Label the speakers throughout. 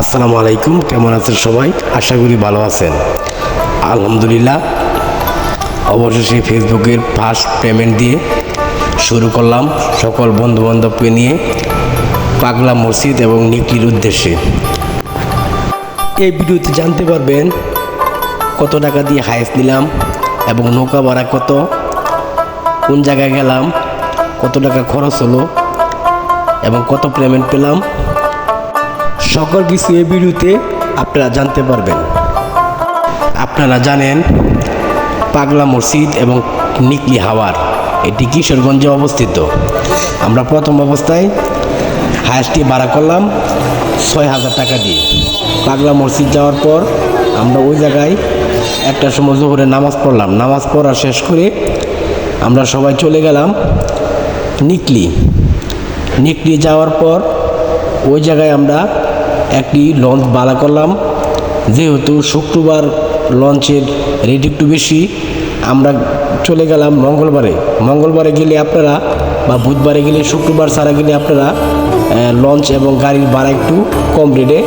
Speaker 1: আসসালামু আলাইকুম, কেমন আছেন সবাই? আশা করি ভালো আছেন। আলহামদুলিল্লাহ, অবশেষে ফেসবুকের ফার্স্ট পেমেন্ট দিয়ে শুরু করলাম সকল বন্ধু বান্ধবকে নিয়ে পাগলা মসজিদ এবং নিকলির উদ্দেশ্যে। এই ভিডিওতে জানতে পারবেন কত টাকা দিয়ে হায়েস্ট নিলাম এবং নৌকা ভাড়া কত, কোন জায়গায় গেলাম, কত টাকা খরচ হলো এবং কত পেমেন্ট পেলাম। সকল কিছু এই ভিডিওতে আপনারা জানতে পারবেন। আপনারা জানেন, পাগলা মসজিদ এবং নিকলি হাওয়ার এটি কিশোরগঞ্জে অবস্থিত। আমরা প্রথম অবস্থায় হায়েস্টটি ভাড়া করলাম ছয় হাজার টাকা দিয়ে। পাগলা মসজিদ যাওয়ার পর আমরা ওই জায়গায় একটা সময় জোহরে নামাজ পড়লাম। নামাজ পড়া শেষ করে আমরা সবাই চলে গেলাম নিকলি। নিকলি যাওয়ার পর ওই জায়গায় আমরা একটি লঞ্চ ভাড়া করলাম। যেহেতু শুক্রবার লঞ্চের রেট একটু বেশি, আমরা চলে গেলাম মঙ্গলবারে। মঙ্গলবারে গেলে আপনারা বা বুধবারে গেলে শুক্রবার ছাড়া গেলে আপনারা লঞ্চ এবং গাড়ির ভাড়া একটু কম রেটে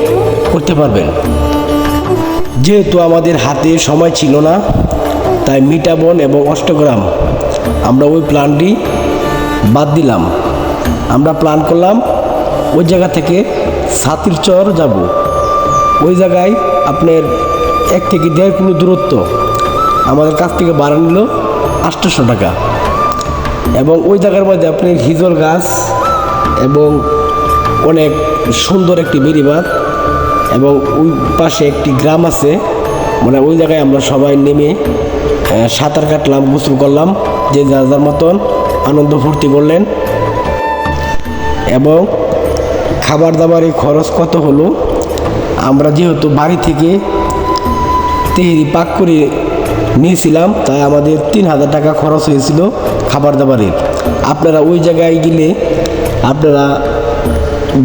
Speaker 1: করতে পারবেন। যেহেতু আমাদের হাতে সময় ছিল না, তাই মিটাবন এবং অষ্টগ্রাম আমরা ওই প্ল্যানটি বাদ দিলাম। আমরা প্ল্যান করলাম ওই জায়গা থেকে সাতির চর যাব। ওই জায়গায় আপনার এক থেকে দেড় কিলো দূরত্ব। আমাদের কাছ থেকে ভাড়া নিল আটশোশো টাকা। এবং ওই জায়গার মধ্যে আপনি হিজল গাছ এবং অনেক সুন্দর একটি বেড়িবাঁধ এবং ওই পাশে একটি গ্রাম আছে। মানে ওই জায়গায় আমরা সবাই নেমে সাঁতার কাটলাম, গোসল করলাম, যে যার যার মতন আনন্দ ফুর্তি করলেন। এবং খাবার দাবারের খরচ কত হলো? আমরা যেহেতু বাড়ি থেকে তেহরি পাক করে নিয়েছিলাম, তাই আমাদের তিন হাজার টাকা খরচ হয়েছিল খাবার দাবারের আপনারা ওই জায়গায় গেলে আপনারা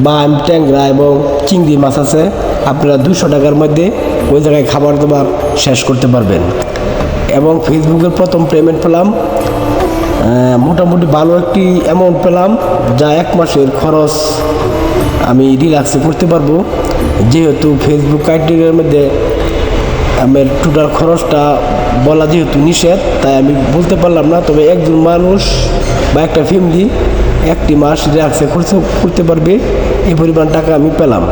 Speaker 1: বান, ট্যাংরা এবং চিংড়ি মাছ আছে, আপনারা দুশো টাকার মধ্যে ওই জায়গায় খাবার দাবার শেষ করতে পারবেন। এবং ফেসবুকের প্রথম পেমেন্ট পেলাম মোটামুটি ভালো একটি অ্যামাউন্ট পেলাম, যা এক মাসের খরচ আমি রিল্যাক্সে করতে পারব। যেহেতু ফেসবুক ক্রাইটেরিয়ার মধ্যে আমার টোটাল খরচটা বলা যেহেতু নিষেধ, তাই আমি বলতে পারলাম না। তবে একজন মানুষ বা একটা ফ্যামিলি একটি মাস রিল্যাক্সে খরচ করতে পারবে। এই পরিমাণ টাকা আমি পেলাম।